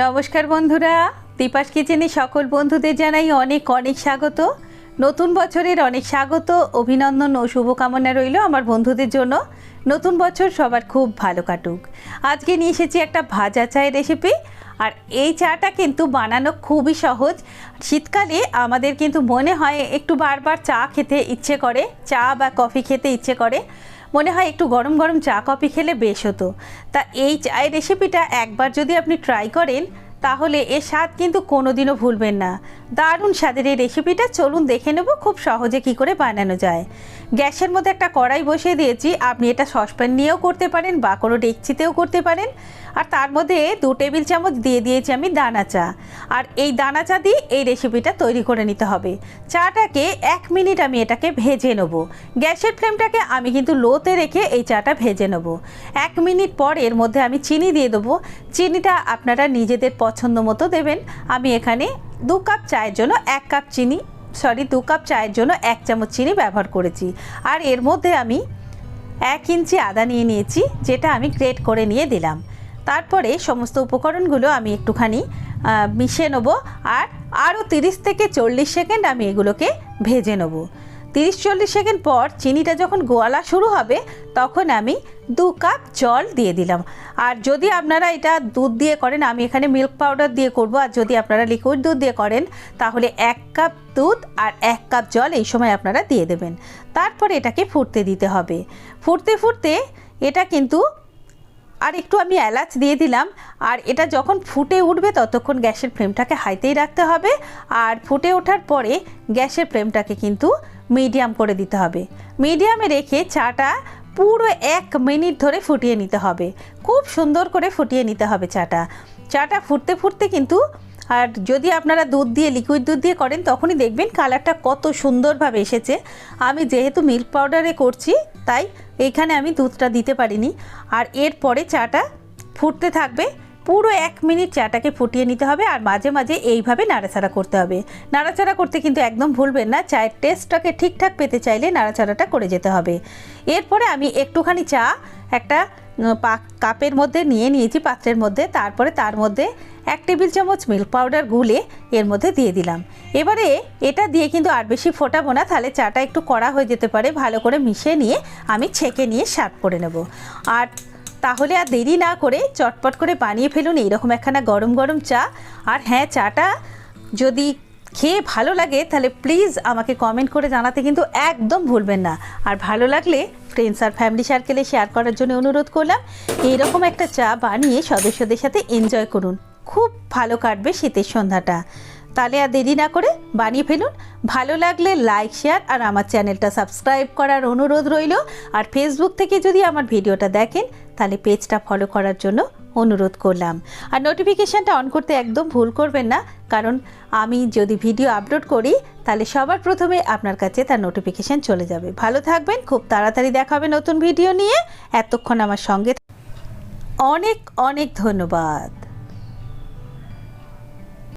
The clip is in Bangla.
নমস্কার বন্ধুরা, দীপাস কিচেনে সকল বন্ধুদের জানাই অনেক অনেক স্বাগত। নতুন বছরের অনেক স্বাগত, অভিনন্দন ও শুভকামনা রইল আমার বন্ধুদের জন্য। নতুন বছর সবার খুব ভালো কাটুক। আজকে নিয়ে এসেছি একটা ভাজা চায়ের রেসিপি আর এই চাটা কিন্তু বানানো খুবই সহজ। শীতকালে আমাদের কিন্তু মনে হয় একটু বারবার চা খেতে ইচ্ছে করে, চা বা কফি খেতে ইচ্ছে করে। মনে হয় একটু গরম গরম চা কফি খেলে বেশ হতো। তা এই চায়ের রেসিপিটা একবার যদি আপনি ট্রাই করেন তাহলে এর স্বাদ কিন্তু কোনোদিনও ভুলবেন না। দারুণ স্বাদের এই রেসিপিটা চলুন দেখে নেব খুব সহজে কি করে বানানো যায়। গ্যাসের মধ্যে একটা কড়াই বসিয়ে দিয়েছি। আপনি এটা সসপ্যান নিয়েও করতে পারেন বা কোনো ডেকচিতেও করতে পারেন। আর তার মধ্যে দু টেবিল চামচ দিয়ে দিয়েছি আমি দানা চা। আর এই দানা চা দিয়ে এই রেসিপিটা তৈরি করে নিতে হবে। চাটাকে এক মিনিট আমি এটাকে ভেজে নেব। গ্যাসের ফ্লেমটাকে আমি কিন্তু লোতে রেখে এই চাটা ভেজে নেব। এক মিনিট পর এর মধ্যে আমি চিনি দিয়ে দেবো। চিনিটা আপনারা নিজেদের পছন্দ মতো দেবেন। আমি এখানে দু কাপ চায়ের জন্য এক কাপ চিনি সরি দু কাপ চায়ের জন্য এক চামচ চিনি ব্যবহার করেছি। আর এর মধ্যে আমি এক ইঞ্চি আদা নিয়ে নিয়েছি, যেটা আমি গ্রেট করে নিয়ে দিলাম। তারপরে সমস্ত উপকরণগুলো আমি একটুখানি মিশিয়ে নেব। আর আরও তিরিশ থেকে চল্লিশ সেকেন্ড আমি এগুলোকে ভেজে নেব। তিরিশ চল্লিশ সেকেন্ড পর চিনিটা যখন গোয়ালা শুরু হবে, তখন আমি দু কাপ জল দিয়ে দিলাম। আর যদি আপনারা এটা দুধ দিয়ে করেন, আমি এখানে মিল্ক পাউডার দিয়ে করব। আর যদি আপনারা লিকুইড দুধ দিয়ে করেন, তাহলে এক কাপ দুধ আর এক কাপ জল এই সময় আপনারা দিয়ে দেবেন। তারপরে এটাকে ফুটতে দিতে হবে। ফুটতে ফুটতে এটা কিন্তু আর একটু আমি এলাচ দিয়ে দিলাম। আর এটা যখন ফুটে উঠবে, ততক্ষণ গ্যাসের ফ্লেমটাকে হাইতেই রাখতে হবে। আর ফুটে ওঠার পরে গ্যাসের ফ্লেমটাকে কিন্তু মিডিয়াম করে দিতে হবে। মিডিয়ামে রেখে চাটা পুরো এক মিনিট ধরে ফুটিয়ে নিতে হবে। খুব সুন্দর করে ফুটিয়ে নিতে হবে চাটা। চাটা ফুটতে ফুটতে কিন্তু আর যদি আপনারা দুধ দিয়ে লিকুইড দুধ দিয়ে করেন, তখনই দেখবেন কালারটা কত সুন্দরভাবে এসেছে। আমি যেহেতু মিল্ক পাউডারে করছি, তাই এইখানে আমি দুধটা দিতে পারিনি। আর এরপরে চাটা ফুটতে থাকবে। পুরো এক মিনিট চাটাকে ফুটিয়ে নিতে হবে আর মাঝে মাঝে এইভাবে নাড়াচাড়া করতে হবে। নাড়াচাড়া করতে কিন্তু একদম ভুলবেন না চায়ের টেস্টটাকে ঠিকঠাক পেতে চাইলে নাড়াচাড়াটা করে যেতে হবে। এরপরে আমি একটুখানি চা একটা কাপের মধ্যে নিয়ে নিয়েছি পাত্রের মধ্যে, তারপরে তার মধ্যে এক টেবিল চামচ মিল্ক পাউডার গুলে এর মধ্যে দিয়ে দিলাম। এবারে এটা দিয়ে কিন্তু আর বেশি ফোটাবো না, তাহলে চাটা একটু কড়া হয়ে যেতে পারে, ভালো করে মিশিয়ে নিয়ে আমি ছেঁকে নিয়ে সার্ভ করে নেব। আর তাহলে আর দেরি না করে চটপট করে বানিয়ে ফেলুন। এইরকম একখানা গরম গরম চা। আর হ্যাঁ চাটা যদি খেয়ে ভালো লাগে, তাহলে প্লিজ আমাকে কমেন্ট করে জানাতে কিন্তু একদম ভুলবেন না। আর ভালো লাগলে ফ্রেন্ডস আর ফ্যামিলি সার্কেলে শেয়ার করার জন্য অনুরোধ করলাম, এইরকম একটা চা বানিয়ে সদস্যদের সাথে এনজয় করুন। খুব ভালো কাটবে শীতের সন্ধ্যাটা। তাহলে আর দেরি না করে বানিয়ে ফেলুন। ভালো লাগলে লাইক শেয়ার আর আমার চ্যানেলটা সাবস্ক্রাইব করার অনুরোধ রইল। আর ফেসবুক থেকে যদি আমার ভিডিওটা দেখেন, তাহলে পেজটা ফলো করার জন্য অনুরোধ করলাম। আর নোটিফিকেশানটা অন করতে একদম ভুল করবেন না, কারণ আমি যদি ভিডিও আপলোড করি, তাহলে সবার প্রথমে আপনার কাছে তার নোটিফিকেশান চলে যাবে। ভালো থাকবেন, খুব তাড়াতাড়ি দেখা হবে নতুন ভিডিও নিয়ে। এতক্ষণ আমার সঙ্গে অনেক অনেক ধন্যবাদ।